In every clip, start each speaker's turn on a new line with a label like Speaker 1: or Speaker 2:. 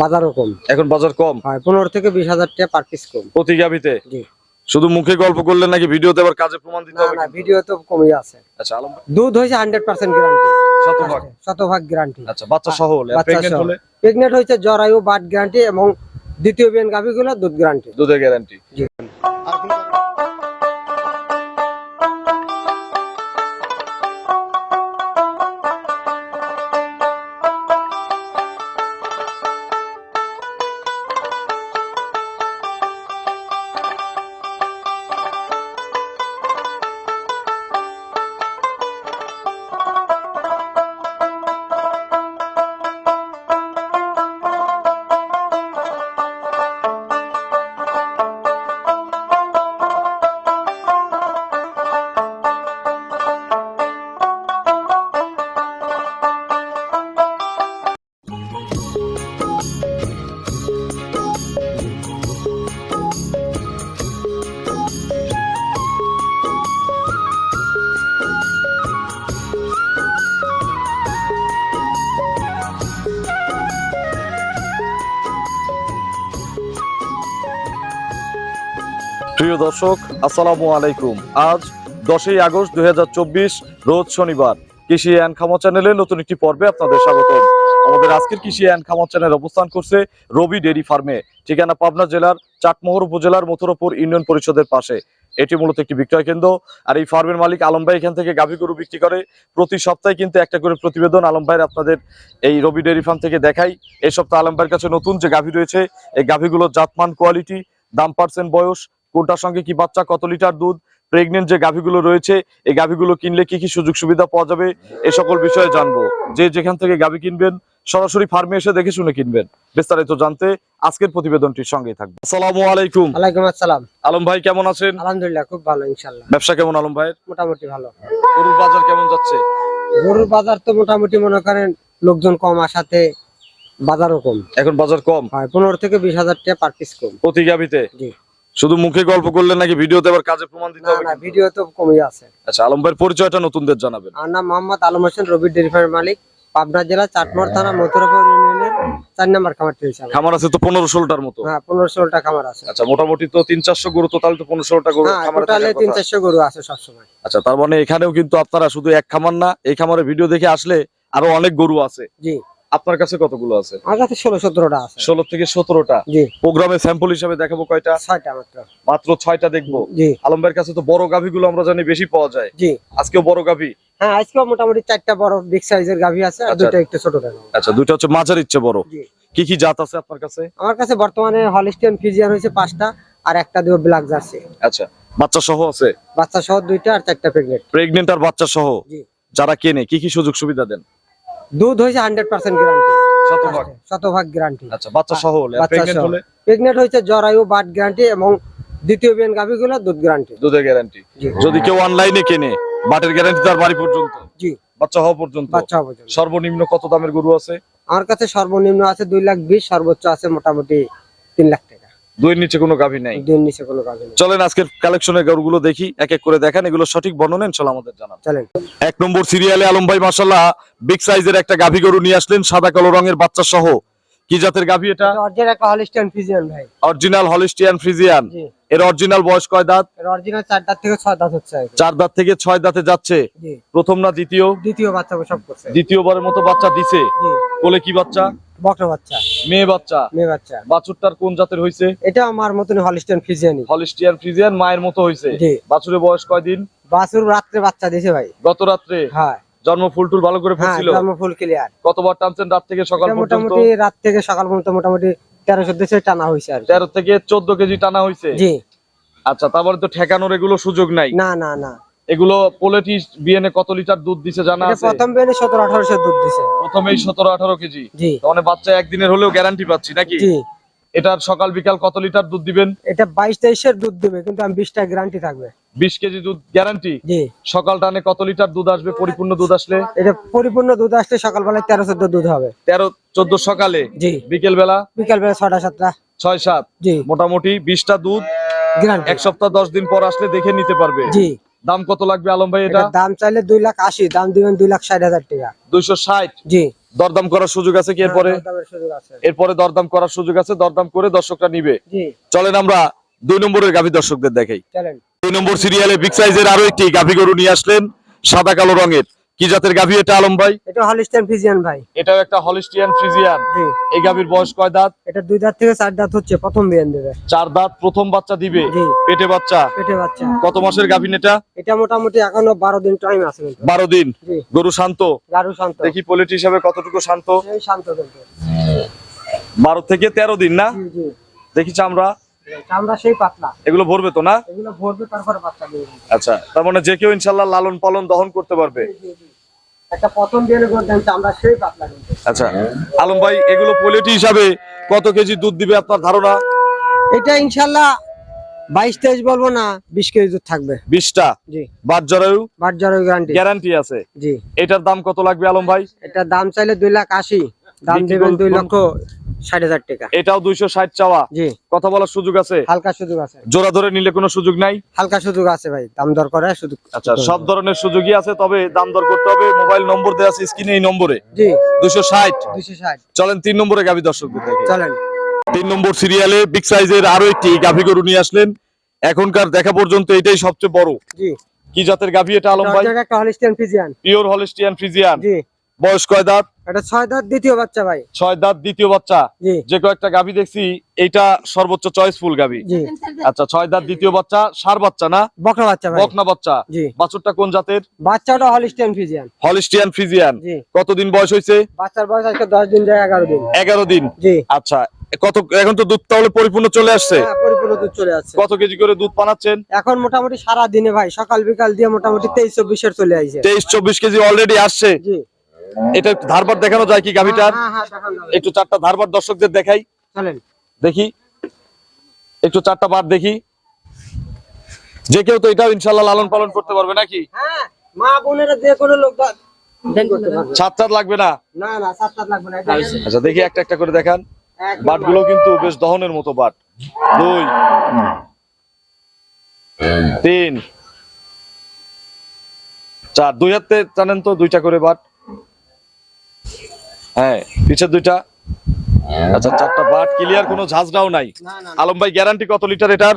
Speaker 1: বাজারও কম।
Speaker 2: এখন বাজার কম?
Speaker 1: হয় পনেরো থেকে বিশ হাজার টাকা পার পিস কম।
Speaker 2: প্রতি গাভিতে?
Speaker 1: জি।
Speaker 2: শুধু মুখে গল্প করলে নাকি ভিডিওতে আবার কাজে প্রমাণ দিতে হবে
Speaker 1: না? ভিডিও তো কমই আছে।
Speaker 2: আচ্ছা আলম
Speaker 1: দুধ হইছে 100% গ্যারান্টি
Speaker 2: শতভাগ?
Speaker 1: শতভাগ গ্যারান্টি
Speaker 2: আচ্ছা বাচ্চা সহ হলে
Speaker 1: প্রেগন্যান্ট
Speaker 2: হলে?
Speaker 1: প্রেগন্যান্ট হইছে জরায়ু বাট গ্যারান্টি এবং দ্বিতীয় বিয়ান গাভিগুলো দুধ গ্যারান্টি
Speaker 2: দুধের গ্যারান্টি প্রিয় দর্শক, আসসালামু আলাইকুম। আজ দশই আগস্ট দুই রোজ শনিবার। কৃষি অ্যান্ড খামা চ্যানেলে নতুন একটি পর্বে আপনাদের স্বাগত আমাদের আজকের কৃষি অ্যান্ড খামা চ্যানেল অবস্থান করছে রবি ডেরি ফার্মে, ঠিকানা পাবনা জেলার চাটমোহর উপজেলার মথুরাপুর ইউনিয়ন পরিষদের পাশে। এটি মূলত একটি বিক্রয় কেন্দ্র, আর এই ফার্মের মালিক আলম ভাই এখান থেকে গাভী গরু বিক্রি করে। প্রতি সপ্তাহে কিন্তু একটা করে প্রতিবেদন আলম ভাইয়ের আপনাদের এই রবি ডেরি ফার্ম থেকে দেখাই। এই সপ্তাহে আলম ভাইয়ের কাছে নতুন যে গাভী রয়েছে, এই গাভীগুলোর জাতমান কোয়ালিটি, দাম পার্সেন্ট বয়স কোনটার সঙ্গে কি বাচ্চা কত লিটার দুধ প্রেগনেন্ট যে গাভীগুলো রয়েছে এই গাভীগুলো কিনলে কি কি সুযোগ সুবিধা পাওয়া যাবে এ সকল বিষয়ে জানব। যে যেখান থেকে গাভী কিনবেন সরাসরি ফার্মে এসে দেখে শুনে কিনবেন। বিস্তারিত জানতে আজকের প্রতিবেদনটির সঙ্গেই থাকবে। আসসালামু আলাইকুম।
Speaker 1: ওয়ালাইকুম আসসালাম।
Speaker 2: আলম ভাই কেমন আছেন?
Speaker 1: আলহামদুলিল্লাহ খুব ভালো ইনশাল্লাহ
Speaker 2: ব্যবসা কেমন আলম ভাইয়ের?
Speaker 1: মোটামুটি ভালো।
Speaker 2: গরুর বাজার কেমন যাচ্ছে?
Speaker 1: গরুর বাজার তো মোটামুটি মনে করেন লোকজন কম আসাতে বাজারও কম।
Speaker 2: এখন বাজার কম?
Speaker 1: হয় পনেরো থেকে বিশ হাজার টাকা পার পিস কম।
Speaker 2: প্রতি গাভীতে?
Speaker 1: জি।
Speaker 2: শুধু মুখে গল্প করলে নাকি ভিডিওতে আবার কাজে প্রমাণ দিতে হবে
Speaker 1: না? ভিডিও তো কমই আছে।
Speaker 2: আচ্ছা আলম ভাইয়ের পরিচয়টা নতুনদের জানাবেন।
Speaker 1: আমার নাম মোহাম্মদ আলম হোসেন রবি ডেরি ফার্মের মালিক পাবনা জেলা চাটমোহর থানা মথুরাপুর ইউনিয়নের চার নম্বর খামার।
Speaker 2: খামার আছে তো পনেরো ষোলোটার মতো?
Speaker 1: হ্যাঁ পনেরো ষোলোটা খামার আছে।
Speaker 2: আচ্ছা মোটামুটি তো তিন চারশো গরু তো তাহলে তো পনেরো ষোলোটা গরু
Speaker 1: হ্যাঁ টোটালে
Speaker 2: থাকার
Speaker 1: তিন চারশো গরু আছে সবসময়।
Speaker 2: আচ্ছা তার মানে এখানেও কিন্তু আপনারা শুধু এক খামার না এই খামারে ভিডিও দেখে আসলে আরও অনেক গরু আছে।
Speaker 1: জি।
Speaker 2: আপনার কাছে কতগুলো আছে?
Speaker 1: আমার কাছে ষোলো সতেরোটা আছে।
Speaker 2: ষোলো থেকে সতেরোটা।
Speaker 1: জি।
Speaker 2: প্রোগ্রামে স্যাম্পল হিসেবে দেখাবো কয়টা?
Speaker 1: ছয়টা মাত্র।
Speaker 2: মাত্র ছয়টা দেখব।
Speaker 1: জি।
Speaker 2: আলম ভাইয়ের কাছে তো বড় গাভীগুলো আমরা জানি বেশি পাওয়া যায়।
Speaker 1: জি।
Speaker 2: আজকেও বড় গাভী?
Speaker 1: হ্যাঁ আজকেও মোটামুটি চারটা বড় বিগ সাইজের গাভী আছে আর
Speaker 2: আচ্ছা।
Speaker 1: দুটো একটু ছোট
Speaker 2: আচ্ছা দুইটা হচ্ছে মাঝার ইচ্ছে বড়।
Speaker 1: জি।
Speaker 2: কি কি জাত আছে আপনার কাছে?
Speaker 1: আমার কাছে বর্তমানে হলিস্টিয়ান ফিজিয়ান হয়েছে পাঁচটা আর একটা দিব ব্ল্যাক জার্সি
Speaker 2: আচ্ছা বাচ্চা সহ আছে?
Speaker 1: বাচ্চা সহ দুইটা আর চারটা প্রেগনেন্ট
Speaker 2: প্রেগনেন্ট আর বাচ্চা সহ
Speaker 1: জি।
Speaker 2: যারা কেনে কি কি সুযোগ সুবিধা দেন?
Speaker 1: দুধ হয়েছে হান্ড্রেড পার্সেন্ট গ্যারান্টি
Speaker 2: শতভাগ।
Speaker 1: শতভাগ গ্যারান্টি
Speaker 2: আচ্ছা বাচ্চা সহ হলে
Speaker 1: হয়েছে জরায়ু বাট গ্যারান্টি এবং দ্বিতীয় বিয়ান গাভীগুলো দুধ গ্যারান্টি
Speaker 2: দুধের গ্যারান্টি যদি কেউ অনলাইনে কেনে বাটের গ্যারান্টি তার বাড়ি পর্যন্ত?
Speaker 1: জি।
Speaker 2: বাচ্চা হওয়া পর্যন্ত?
Speaker 1: বাচ্চা হবে জন্য।
Speaker 2: সর্বনিম্ন কত দামের গরু আছে?
Speaker 1: আমার কাছে সর্বনিম্ন আছে দুই লাখ বিশ সর্বোচ্চ আছে মোটামুটি তিন লাখ
Speaker 2: দুইয়ের নিচে কোনো গাভী নাই।
Speaker 1: দুই নিচে কোনো গাভী নাই।
Speaker 2: চলেন আজকের কালেকশনের গরুগুলো দেখি এক এক করে দেখেন এগুলো সঠিক বর্ণনা ইনশাল্লাহ আমাদের জানান।
Speaker 1: চলেন।
Speaker 2: এক নম্বর সিরিয়ালে আলম ভাই মাশাআল্লাহ বিগ সাইজের একটা গাভী গরু নিয়ে আসলেন সাদা কালো রঙের বাচ্চা সহ কি জাতের গাভী এটা?
Speaker 1: অরিজিনাল একটা হলিস্টিয়ান ফিজিয়ান ভাই।
Speaker 2: অরিজিনাল হলিস্টিয়ান ফ্রিজিয়ান এর অরিজিনাল বয়স কয় দাঁত?
Speaker 1: এর অরিজিনাল চার দাঁত থেকে ছয় দাঁত হচ্ছে।
Speaker 2: চার দাঁত থেকে ছয় দাঁতে যাচ্ছে। প্রথম না দ্বিতীয়?
Speaker 1: দ্বিতীয় বাচ্চা সব করছে।
Speaker 2: দ্বিতীয়বারের মতো বাচ্চা দিছে। কোলে কি বাচ্চা?
Speaker 1: বকরা বাচ্চা।
Speaker 2: মেয়ে বাচ্চা।
Speaker 1: মেয়ে বাচ্চা।
Speaker 2: বাছুরটার কোন জাতের হয়েছে
Speaker 1: এটা আমার মতন হলিস্টিয়ান ফিজিয়ানি
Speaker 2: হলিস্টিয়ান ফ্রিজিয়ান মায়ের মতো হয়েছে বাছুরের বয়স কয়দিন
Speaker 1: বাছুর রাত্রে বাচ্চা দিয়েছে ভাই।
Speaker 2: গত রাত্রে?
Speaker 1: হ্যাঁ।
Speaker 2: জন্ম ফুলটুল ভালো করে
Speaker 1: হ্যাঁ
Speaker 2: ফুটছিল
Speaker 1: জন্ম ফুল ক্লিয়ার
Speaker 2: কতবার টানছেন রাত থেকে সকাল পর্যন্ত?
Speaker 1: মোটামুটি রাত থেকে সকাল পর্যন্ত মোটামুটি তেরো চোদ্দ টানা হয়েছে আর।
Speaker 2: তেরো থেকে চোদ্দ কেজি টানা হয়েছে
Speaker 1: জি।
Speaker 2: আচ্ছা তারপরে তো ঠেকানোর এগুলো সুযোগ নাই।
Speaker 1: না না না।
Speaker 2: এগুলো পোলেটি বিএনএ কত লিটার দুধ দিছে জানা আছে?
Speaker 1: প্রথম বেনে সতেরো আঠারোশো দুধ দিছে।
Speaker 2: প্রথমেই সতেরো আঠারো কেজি।
Speaker 1: জি।
Speaker 2: মানে বাচ্চা একদিনের হলেও গ্যারান্টি পাচ্ছি নাকি?
Speaker 1: জি।
Speaker 2: এটার সকাল বিকাল কত লিটার দুধ দিবেন?
Speaker 1: এটা বাইশ তেইশের দুধ দিবে কিন্তু আমি বিশটা গ্যারান্টি থাকবে।
Speaker 2: বিশ কেজি দুধ গ্যারান্টি সকাল টানে কত লিটার দুধ আসবে? পরিপূর্ণ দুধ আসলে?
Speaker 1: এটা পরিপূর্ণ দুধ আসলে সকালবেলায় তেরো চোদ্দ দুধ হবে।
Speaker 2: তেরো চোদ্দ সকালে?
Speaker 1: জি।
Speaker 2: বিকেল বেলা
Speaker 1: বিকাল বেলা ছটা সাতটা।
Speaker 2: ছয় সাত?
Speaker 1: জি।
Speaker 2: মোটামুটি বিশটা দুধ
Speaker 1: গ্যারান্টি
Speaker 2: এক সপ্তাহ দশ দিন পর আসলে দেখে নিতে পারবে।
Speaker 1: জি।
Speaker 2: দাম কত লাগবে আলম ভাই এটা?
Speaker 1: দাম চাইলে দুই লাখ আশি দাম দিবেন দুই লাখ ষাট হাজার টাকা।
Speaker 2: দুইশো ষাট?
Speaker 1: জি।
Speaker 2: দরদাম করার সুযোগ আছে কি এরপরে?
Speaker 1: হ্যাঁ, আছে।
Speaker 2: এরপরে দরদাম করার সুযোগ আছে দরদাম করে দর্শকরা নিবে। চলেন আমরা দুই নম্বরের গাভী দর্শকদের দেখাই। দুই নম্বর সিরিয়ালে বিগ সাইজের আরও একটি গাভী গরু নিয়ে আসলেন সাদা কালো রঙের। কি জাতের গাভী এটা আলম ভাই?
Speaker 1: এটা হলিস্টান ফিজিয়ান ভাই।
Speaker 2: এটাও একটা হলিস্টিয়ান ফ্রিজিয়ান
Speaker 1: জি।
Speaker 2: এই গাভীর বয়স কয় দাঁত?
Speaker 1: এটা দুই দাঁত থেকে চার দাঁত হচ্ছে প্রথম বিয়ান দেবে।
Speaker 2: চার দাঁত প্রথম বাচ্চা দিবে?
Speaker 1: জি।
Speaker 2: পেটে বাচ্চা?
Speaker 1: পেটে বাচ্চা।
Speaker 2: কত মাসের গাভীন এটা?
Speaker 1: এটা মোটামুটি এখনও বারো দিন টাইম আছে কিন্তু।
Speaker 2: বারো দিন?
Speaker 1: জি।
Speaker 2: গরু শান্ত?
Speaker 1: গারু শান্ত।
Speaker 2: দেখি পোলিটি হিসাবে কতটুকু শান্ত?
Speaker 1: সেই শান্ত কিন্তু
Speaker 2: বারো থেকে তেরো দিন না?
Speaker 1: জি জি।
Speaker 2: দেখি চামড়া।
Speaker 1: চামড়া সেই পাতলা।
Speaker 2: এগুলো ভরবে তো না?
Speaker 1: এগুলো ভরবে তারপরে বাচ্চা
Speaker 2: আচ্ছা তার মানে যে কেউ ইনশাল্লাহ লালন পালন দহন করতে পারবে।
Speaker 1: একটা প্রথম বিয়ানের গর্দান চামড়া সেই পাতলা
Speaker 2: আচ্ছা আলম ভাই এগুলো পোলিটি হিসাবে কত কেজি দুধ দিবে আপনার ধারণা?
Speaker 1: এটা ইনশাআল্লাহ বাইশ তেইশ বলব না বিশ কেজি দুধ থাকবে।
Speaker 2: বিশটা?
Speaker 1: জি।
Speaker 2: বাট জরায়ু?
Speaker 1: বাট গ্যারান্টি
Speaker 2: গ্যারান্টি আছে।
Speaker 1: জি।
Speaker 2: এটার দাম কত লাগবে আলম ভাই?
Speaker 1: এটার দাম চাইলে দুই লাখ আশি দাম দেবেন দুই লক্ষ ষাট হাজার টাকা।
Speaker 2: এটাও দুইশো ষাট চাওয়া।
Speaker 1: জি।
Speaker 2: কথা বলার সুযোগ আছে?
Speaker 1: হালকা সুযোগ আছে।
Speaker 2: জোড়া ধরে নিলে কোনো সুযোগ নাই?
Speaker 1: হালকা সুযোগ আছে ভাই দাম দর করে সুযোগ
Speaker 2: আচ্ছা সব ধরনের সুযোগই আছে তবে দাম দর করতে হবে। মোবাইল নম্বর দেওয়া আছে স্ক্রিনে এই নম্বরে।
Speaker 1: জি।
Speaker 2: দুশো ষাট।
Speaker 1: দুইশো ষাট।
Speaker 2: চলেন তিন নম্বরে গাভী দর্শকদের দেখে।
Speaker 1: চলেন।
Speaker 2: তিন নম্বর সিরিয়ালে বিগ সাইজের আরও একটি গাভী গরু নিয়ে আসলেন। এখনকার দেখা পর্যন্ত এটাই সবচেয়ে বড়।
Speaker 1: জি।
Speaker 2: কি জাতের গাভী এটা আলম ভাই?
Speaker 1: হলিস্টিয়ান
Speaker 2: পিওর হলিস্টিয়ান ফ্রিজিয়ান বয়স কয় দাঁত?
Speaker 1: এটা ছয় দাঁত দ্বিতীয় বাচ্চা ভাই।
Speaker 2: ছয় দাঁত দ্বিতীয় বাচ্চা? যে কয়েকটা গাভী দেখছি এইটা সর্বোচ্চ চয়েসফুল গাভী। আচ্ছা ছয় দাঁত দ্বিতীয় বাচ্চা সার বাচ্চা না?
Speaker 1: বকরা বাচ্চা
Speaker 2: বকনা বাচ্চা। বাছুরটা কোন জাতের?
Speaker 1: বাচ্চাটা হলিস্টিয়ান ফিজিয়ান
Speaker 2: হলিস্টিয়ান ফ্রিজিয়ান কতদিন বয়স হয়েছে?
Speaker 1: বাচ্চার বয়স আজকে দশ দিন যায় এগারো দিন।
Speaker 2: এগারো দিন? আচ্ছা কত এখন তো দুধ তাহলে পরিপূর্ণ চলে আসছে?
Speaker 1: হ্যাঁ, পরিপূর্ণ দুধ চলে যাচ্ছে
Speaker 2: কত কেজি করে দুধ পানাচ্ছেন
Speaker 1: এখন মোটামুটি সারা দিনে ভাই সকাল বিকাল দিয়ে মোটামুটি তেইশ চব্বিশের চলে আইছে।
Speaker 2: তেইশ চব্বিশ কেজি অলরেডি আসছে। এটা একটু ধারবার দেখানো যায় কি গাভিটার?
Speaker 1: হ্যাঁ, হ্যাঁ।
Speaker 2: একটু চারটা ধারবার দর্শকদের দেখাই। দেখি। একটু চারটা বার দেখি। যে কেউ তো এটাও ইনশাল্লাহ লালন পালন করতে পারবে নাকি?
Speaker 1: হ্যাঁ মা বোনেরা যে কোনো লোক দা- করতে পারবে।
Speaker 2: ছাদ ছাদ লাগবে না?
Speaker 1: না না সাত সাত লাগবে না এটা
Speaker 2: আচ্ছা দেখি একটা একটা করে দেখান। বাটগুলো কিন্তু বেশ দহনের মতো বাট। দুই। তিন। চার। দুই হাতে জানেন তো দুইটা করে বাট। হ্যাঁ পিছের দুইটা। আচ্ছা চারটা বাট ক্লিয়ার কোনো ঝাঁঝরাও নাই। আলম ভাই গ্যারান্টি কত লিটার এটার?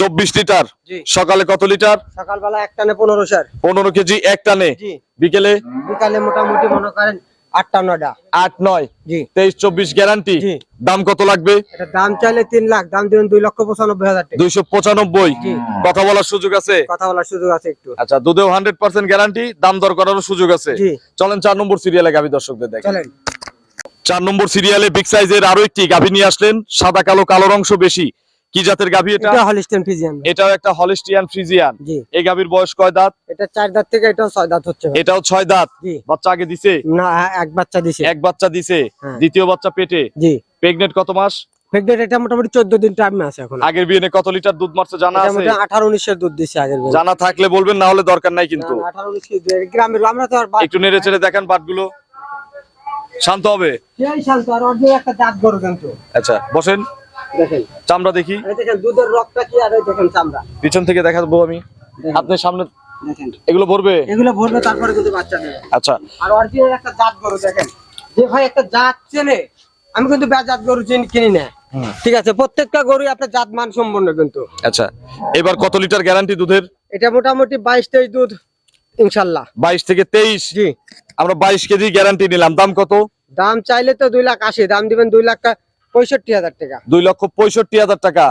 Speaker 1: চব্বিশ লিটার
Speaker 2: সকালে কত লিটার?
Speaker 1: সকালবেলা এক টানে পনেরো সার
Speaker 2: পনেরো কেজি এক টানে। বিকেলে?
Speaker 1: বিকালে মোটামুটি মনে করেন আটটা নয়টা
Speaker 2: আট নয়? তেইশ চব্বিশ গ্যারান্টি দাম কত লাগবে?
Speaker 1: দাম চাইলে তিন লাখ দাম দিবেন দুই লক্ষ পঁচানব্বই হাজার
Speaker 2: দুইশো পঁচানব্বই? কথা বলার সুযোগ আছে?
Speaker 1: কথা বলার সুযোগ আছে একটু।
Speaker 2: আচ্ছা দুধেও হান্ড্রেড পার্সেন্ট গ্যারান্টি দাম দর সুযোগ আছে? চলেন চার নম্বর সিরিয়ালে গাভী দর্শকদের দেখেন চার নম্বর সিরিয়ালে বিগ সাইজের আরও একটি গাভী নিয়ে আসলেন। সাদা কালো কালোর অংশ বেশি। কি জাতের গাভী এটা?
Speaker 1: এটা হলিস্টেন ফিজিয়ান
Speaker 2: এটাও একটা হলিস্টিয়ান ফ্রিজিয়ান
Speaker 1: জি।
Speaker 2: এই গাভীর বয়স কয় দাঁত?
Speaker 1: এটা চার দাঁত থেকে এটাও ছয় দাঁত হচ্ছে
Speaker 2: এটাও ছয় দাঁত?
Speaker 1: জি।
Speaker 2: বাচ্চা আগে দিছে?
Speaker 1: না হ্যাঁ, এক বাচ্চা দিছে।
Speaker 2: এক বাচ্চা দিছে?
Speaker 1: হ্যাঁ।
Speaker 2: দ্বিতীয় বাচ্চা পেটে?
Speaker 1: জি।
Speaker 2: প্রেগনেন্ট কত মাস?
Speaker 1: প্রেগনেন্ট এটা মোটামুটি চোদ্দ দিন টাইম আছে এখন।
Speaker 2: আগের বিয়ে কত লিটার দুধ মারছে জানা আছে?
Speaker 1: মোটামুটি আঠারো উনিশের দুধ দিছে আগের বার।
Speaker 2: জানা থাকলে বলবেন না হলে দরকার নাই কিন্তু।
Speaker 1: না, আঠারো উনিশ কেজি। দেয়। গ্রামের আমরা তো আর
Speaker 2: একটু নেড়ে চেড়ে দেখেন বাটগুলো। শান্ত হবে।
Speaker 1: শান্ত আর ওর দিয়ে একটা দাঁত গরু কিন্তু।
Speaker 2: আচ্ছা বসেন।
Speaker 1: দেখেন।
Speaker 2: চামড়া দেখি।
Speaker 1: দেখেন দুধের রক্তটা কি আর দেখেন চামড়া।
Speaker 2: পিছন থেকে দেখাবো আমি। আপনি সামনে এগুলো ভরবে?
Speaker 1: এগুলো ভরবে তারপরে কিন্তু বাচ্চা দেবে
Speaker 2: আচ্ছা।
Speaker 1: আর অরিজিনাল একটা জাত গরু দেখেন। যে ভাই একটা জাত চেনে আমি কিন্তু জাত গরু চিনি কিনি না। ঠিক আছে প্রত্যেকটা গরু আপনার জাত মান সম্পন্ন কিন্তু।
Speaker 2: আচ্ছা এবার কত লিটার গ্যারান্টি দুধের?
Speaker 1: এটা মোটামুটি বাইশ তেইশ দুধ ইনশাল্লাহ।
Speaker 2: বাইশ থেকে তেইশ?
Speaker 1: জি।
Speaker 2: আমরা বাইশ কেজি গ্যারান্টি নিলাম। দাম কত?
Speaker 1: দাম চাইলে তো দুই লাখ আশি দাম দিবেন দুই লাখ পঁয়ষট্টি হাজার টাকা।
Speaker 2: দুই লক্ষ পঁয়ষট্টি হাজার টাকা।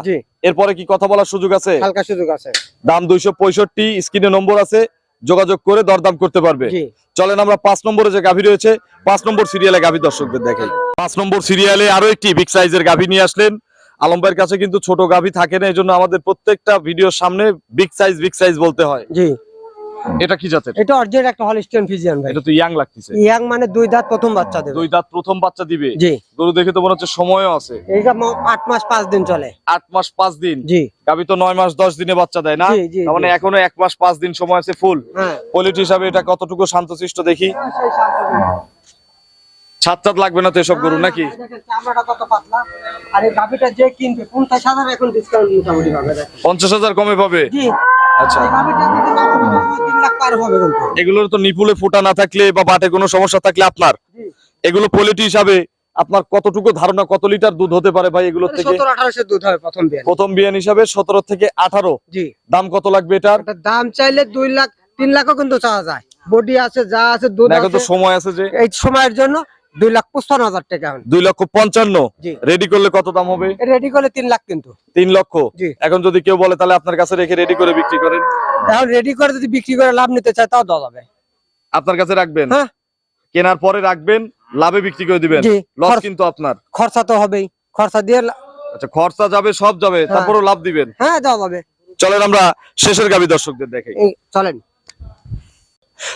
Speaker 2: এরপরে কি কথা বলার সুযোগ আছে?
Speaker 1: হালকা সুযোগ আছে।
Speaker 2: দাম দুইশো পঁয়ষট্টি স্ক্রিনে নম্বর আছে যোগাযোগ করে দরদাম করতে পারবে। চলেন আমরা পাঁচ নম্বরে যে গাভী রয়েছে পাঁচ নম্বর সিরিয়ালে গাভী দর্শকদের দেখাই। পাঁচ নম্বর সিরিয়ালে আরও একটি বিগ সাইজের গাভী নিয়ে আসলেন। আলম্বের কাছে কিন্তু ছোট গাভী থাকে না এই জন্য আমাদের প্রত্যেকটা ভিডিওর সামনে বিগ সাইজ বিগ সাইজ বলতে হয়। এটা কি জাতের?
Speaker 1: এটা অর্জের একটা হলিস্টিয়ান ফিজিয়ান ভাই।
Speaker 2: এটা তো ইয়াং লাগতেছে।
Speaker 1: ইয়াং মানে দুই দাঁত প্রথম বাচ্চা দেবে।
Speaker 2: দুই দাঁত প্রথম বাচ্চা দিবে?
Speaker 1: জি।
Speaker 2: গরু দেখে তো মনে হচ্ছে সময়ও আছে।
Speaker 1: এইটা ম- আট মাস পাঁচ দিন চলে।
Speaker 2: আট মাস পাঁচ দিন?
Speaker 1: জি।
Speaker 2: গাবি তো নয় মাস দশ দিনে বাচ্চা দেয় না? তার মানে এখনও এক মাস পাঁচ দিন সময় আছে ফুল
Speaker 1: হ্যাঁ।
Speaker 2: কোয়ালিটি হিসাবে এটা কতটুকু শান্তশিষ্ট দেখি? ছাদ লাগবে না তো এসব গরু নাকি?
Speaker 1: এই দেখেন চামড়াটা কত পাতলা। আর এই গাভিটা যে কিনবে পঞ্চাশ হাজার
Speaker 2: কমে পাবে? আচ্ছা। এগুলোর তো নিপুলে ফোটা না থাকলে বা বাটে কোনো সমস্যা থাকলে আপনার? এগুলো কোয়ালিটি হিসাবে আপনার কতটুকু ধারণা কত লিটার দুধ হতে পারে ভাই এগুলোর থেকে?
Speaker 1: প্রথম বিয়ান।
Speaker 2: হিসাবে সতেরো থেকে আঠারো। দাম কত লাগবে এটার?
Speaker 1: দাম চাইলে দুই লাখ তিন লাখও কিন্তু চাওয়া যায়। বডি আছে যা আছে দুধ
Speaker 2: এখন তো সময় আছে যে।
Speaker 1: এই সময়ের জন্য দুই লাখ হাজার টাকা
Speaker 2: দুই লক্ষ পঞ্চান্ন? রেডি করলে কত দাম হবে?
Speaker 1: রেডি করলে তিন লাখ কিন্তু।
Speaker 2: তিন লক্ষ? এখন যদি কেউ বলে তাহলে আপনার কাছে রেখে রেডি করে বিক্রি করেন।
Speaker 1: এখন রেডি করে যদি বিক্রি করে লাভ নিতে চায় তাও দেওয়া যাবে।
Speaker 2: আপনার কাছে রাখবেন?
Speaker 1: হ্যাঁ।
Speaker 2: কেনার পরে রাখবেন লাভে বিক্রি করে দিবেন। লস কিন্তু আপনার।
Speaker 1: খরচা তো হবেই। খরচা দিয়ে
Speaker 2: আচ্ছা খরচা যাবে সব যাবে
Speaker 1: হ্যাঁ।
Speaker 2: তারপরেও লাভ দিবেন।
Speaker 1: হ্যাঁ দেওয়া যাবে।
Speaker 2: চলেন আমরা শেষের গাভী দর্শকদের
Speaker 1: দেখে চলেন।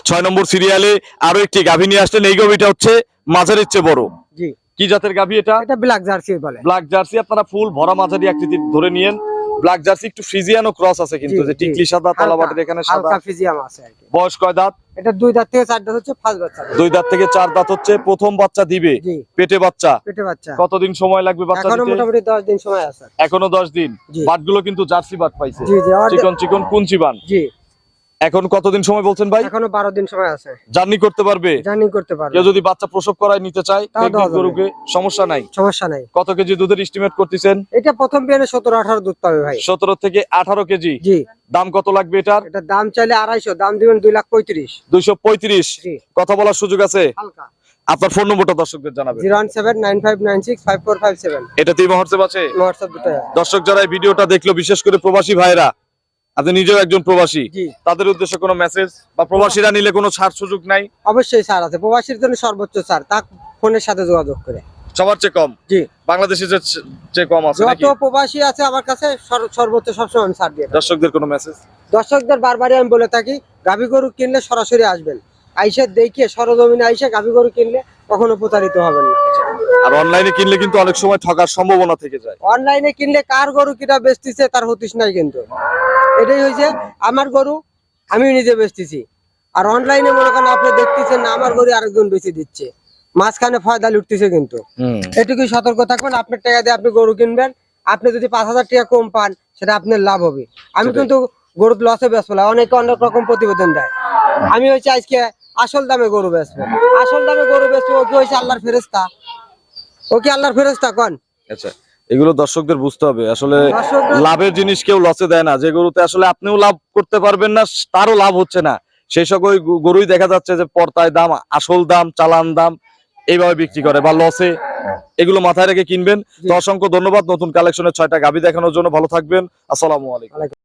Speaker 2: ছয় নম্বর সিরিয়ালে আরও একটি গাভী নিয়ে আসলেন। এই গাভীটা হচ্ছে মাঝারির চেয়ে বড়।
Speaker 1: জি।
Speaker 2: কি জাতের গাভী এটা?
Speaker 1: এটা ব্ল্যাক জার্সি বলে।
Speaker 2: ব্ল্যাক জার্সি আপনারা ফুল ভরা মাঝারি আকৃতির ধরে নিয়েন। ব্ল্যাক জার্সি একটু ফ্রিজিয়ানো ক্রস আছে কিন্তু যে টিকলি সাদা তলা
Speaker 1: হালকা-
Speaker 2: এখানে সাদা।
Speaker 1: ফিজিয়াম আছে আর কি।
Speaker 2: বয়স কয় দাঁত?
Speaker 1: এটা দুই দাঁত থেকে চার দাঁত হচ্ছে ফার্স্ট বাচ্চা
Speaker 2: দুই দাঁত থেকে চার দাঁত হচ্ছে। প্রথম বাচ্চা দিবে পেটে বাচ্চা।
Speaker 1: পেটে বাচ্চা।
Speaker 2: কতদিন সময় লাগবে বাচ্চা
Speaker 1: এখনও
Speaker 2: দিতে?
Speaker 1: মোটামুটি দশ দিন সময় আছে।
Speaker 2: এখনও দশ দিন। বাটগুলো কিন্তু জার্সি বাট পাইছে।
Speaker 1: জি জি।
Speaker 2: চিকন চিকন কুঞ্চি বান।
Speaker 1: জি।
Speaker 2: এখন কতদিন সময় বলছেন ভাই?
Speaker 1: এখনও বারো দিন সময় আছে।
Speaker 2: জার্নি করতে পারবে?
Speaker 1: জার্নি করতে পারবে।
Speaker 2: কেউ যদি বাচ্চা প্রসব করায় নিতে চায়। গরুকে সমস্যা নাই।
Speaker 1: সমস্যা নাই।
Speaker 2: কত কেজি দুধের এস্টিমেট করতেছেন?
Speaker 1: এটা প্রথম বিয়ানে সতেরো আঠারো দুধ পাবে ভাই।
Speaker 2: সতেরো থেকে আঠারো কেজি।
Speaker 1: জি।
Speaker 2: দাম কত লাগবে এটার?
Speaker 1: এটা দাম চাইলে আড়াইশো দাম দিবেন দুই লাখ পঁয়ত্রিশ।
Speaker 2: দুইশো পঁয়ত্রিশ। কথা বলার সুযোগ আছে?
Speaker 1: হালকা।
Speaker 2: আপনার ফোন নম্বরটা দর্শকদের জানাবেন।
Speaker 1: Zero one seven nine five nine six five four five seven.
Speaker 2: এটাতেই মহর্সেব আছে?
Speaker 1: হোয়াটসঅ্যাপ দুটো
Speaker 2: দর্শক যারা এই ভিডিওটা দেখল বিশেষ করে প্রবাসী ভাইরা আপনি নিজেও একজন প্রবাসী তাদের উদ্দেশ্যে কোনো মেসেজ বা প্রবাসীরা নিলে কোনো ছাড় সুযোগ নাই?
Speaker 1: অবশ্যই স্যার আছে। প্রবাসীর জন্য সর্বোচ্চ স্যার তা ফোনের সাথে যোগাযোগ করে।
Speaker 2: সবার চেয়ে কম?
Speaker 1: জি।
Speaker 2: বাংলাদেশে যে কম আছে
Speaker 1: যত প্রবাসী আছে আমার কাছে সর্বোচ্চ সবসময় আমি ছাড় দিয়ে
Speaker 2: দর্শকদের কোনো মেসেজ
Speaker 1: দর্শকদের বারবারই আমি বলে থাকি গাভী গরু কিনলে সরাসরি আসবেন। আইসে দেখে সরজমিনে আইসে গাভী গরু কিনলে কখনো প্রতারিত হবেন না।
Speaker 2: আর অনলাইনে কিনলে কিন্তু অনেক সময় ঠকার সম্ভাবনা থেকে যায়।
Speaker 1: অনলাইনে কিনলে কার গরু কিনা বেচতেছে তার হতিস নাই কিন্তু। এটাই হয়েছে আমার গরু আমি নিজে বেচতেছি। আর অনলাইনে মনে করেন আপনি দেখতেছেন না আমার গরু আরেকজন বেচে দিচ্ছে। মাঝখানে ফয়দা লুটতেছে কিন্তু। এটুকুই সতর্ক থাকবেন আপনার টাকা দিয়ে আপনি গরু কিনবেন। আপনি যদি পাঁচ হাজার টাকা কম পান সেটা আপনার লাভ হবে। আমি কিন্তু গরুর লসে বেচবো না অনেকে অনেক রকম প্রতিবেদন দেয়। আমি হচ্ছে আজকে আসল দামে গরু বেচবো। আসল দামে গরু বেচবো ও কি হয়েছে আল্লাহর ফেরেস্তা ও কি আল্লাহর ফেরেস্তা কন?
Speaker 2: আচ্ছা। এগুলো দর্শকদের বুঝতে হবে। আসলে লাভের জিনিস কেউ লসে দেয় না। যে গরুতে আসলে আপনিও লাভ করতে পারবেন না তারও লাভ হচ্ছে না। সেই সকল গরু- গরুই দেখা যাচ্ছে যে পর্তায় দাম আসল দাম চালান দাম এইভাবে বিক্রি করে বা লসে এগুলো মাথায় রেখে কিনবেন। তো অসংখ্য ধন্যবাদ নতুন কালেকশনের ছয়টা গাভি দেখানোর জন্য। ভালো থাকবেন। আসসালামু আলাইকুম।